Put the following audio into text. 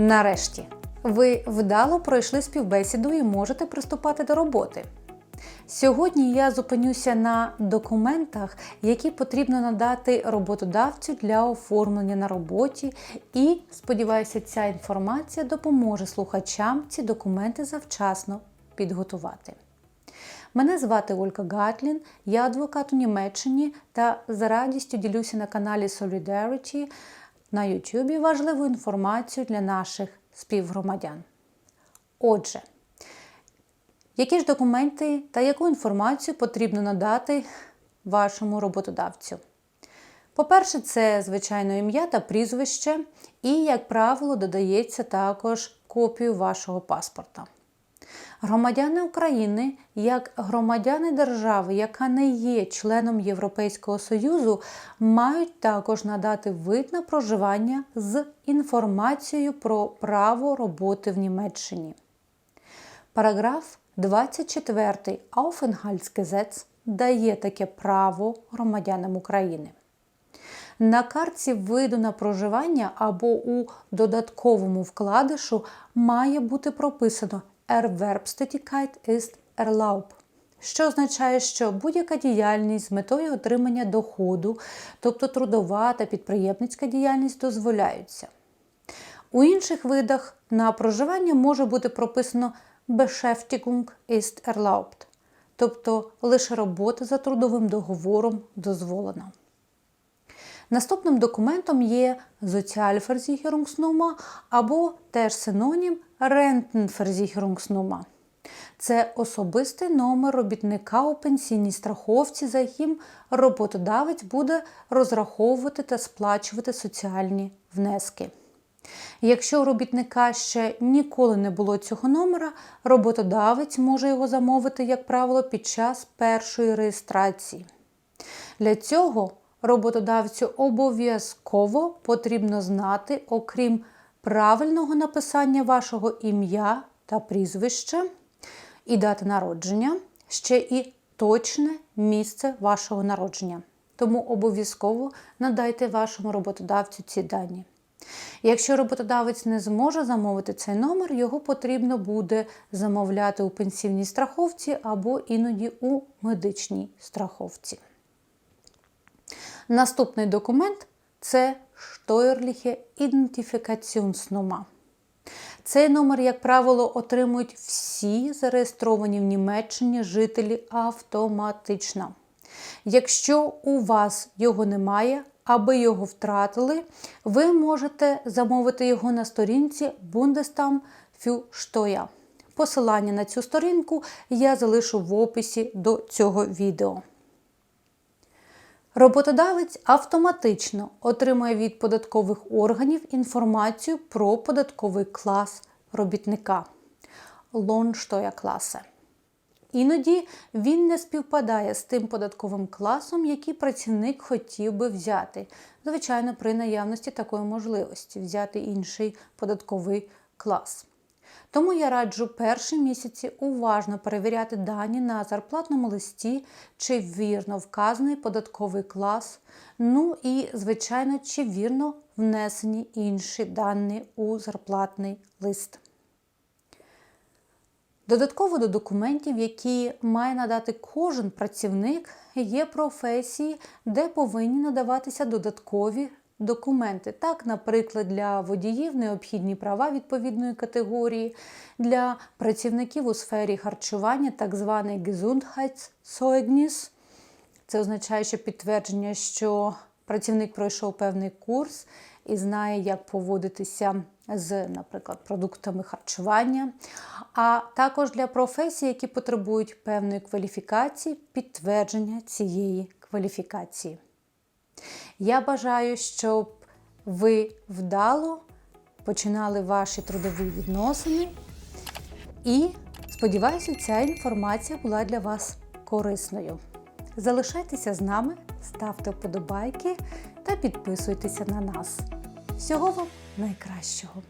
Нарешті, ви вдало пройшли співбесіду і можете приступати до роботи. Сьогодні я зупинюся на документах, які потрібно надати роботодавцю для оформлення на роботі, і сподіваюся, ця інформація допоможе слухачам ці документи завчасно підготувати. Мене звати Ольга Гатлін, я адвокат у Німеччині та з радістю ділюся на каналі Solidarity на YouTube важливу інформацію для наших співгромадян. Отже, які ж документи та яку інформацію потрібно надати вашому роботодавцю? По-перше, це звичайно ім'я та прізвище, і, як правило, додається також копію вашого паспорта. Громадяни України, як громадяни держави, яка не є членом Європейського Союзу, мають також надати вид на проживання з інформацією про право роботи в Німеччині. Параграф 24 Aufenthaltsgesetz дає таке право громадянам України. На картці виду на проживання або у додатковому вкладишу має бути прописано Erwerbstätigkeit ist erlaubt, що означає, що будь-яка діяльність з метою отримання доходу, тобто трудова та підприємницька діяльність, дозволяються. У інших видах на проживання може бути прописано Beschäftigung ist erlaubt, тобто лише робота за трудовим договором дозволена. Наступним документом є Sozialversicherungsnummer або теж синонім Rentenversicherungsnummer. Це особистий номер робітника у пенсійній страховці, за яким роботодавець буде розраховувати та сплачувати соціальні внески. Якщо у робітника ще ніколи не було цього номера, роботодавець може його замовити, як правило, під час першої реєстрації. Для цього роботодавцю обов'язково потрібно знати, окрім правильного написання вашого ім'я та прізвища і дати народження, ще і точне місце вашого народження. Тому обов'язково надайте вашому роботодавцю ці дані. Якщо роботодавець не зможе замовити цей номер, його потрібно буде замовляти у пенсійній страховці або іноді у медичній страховці. Наступний документ це Steuerliche Identifikationsnummer. Цей номер, як правило, отримують всі зареєстровані в Німеччині жителі автоматично. Якщо у вас його немає, аби його втратили, ви можете замовити його на сторінці Bundestamm für Steuer. Посилання на цю сторінку я залишу в описі до цього відео. Роботодавець автоматично отримує від податкових органів інформацію про податковий клас робітника Lohnsteuerklasse. Іноді він не співпадає з тим податковим класом, який працівник хотів би взяти. Звичайно, при наявності такої можливості взяти інший податковий клас. Тому я раджу перші місяці уважно перевіряти дані на зарплатному листі, чи вірно вказаний податковий клас, ну і, звичайно, чи вірно внесені інші дані у зарплатний лист. Додатково до документів, які має надати кожен працівник, є професії, де повинні надаватися додаткові документи. Так, наприклад, для водіїв необхідні права відповідної категорії, для працівників у сфері харчування, так званий Gesundheitszeugnis. Це означає, що підтвердження, що працівник пройшов певний курс і знає, як поводитися з, наприклад, продуктами харчування, а також для професій, які потребують певної кваліфікації, підтвердження цієї кваліфікації. Я бажаю, щоб ви вдало починали ваші трудові відносини. І сподіваюся, ця інформація була для вас корисною. Залишайтеся з нами, ставте вподобайки та підписуйтеся на нас. Всього вам найкращого!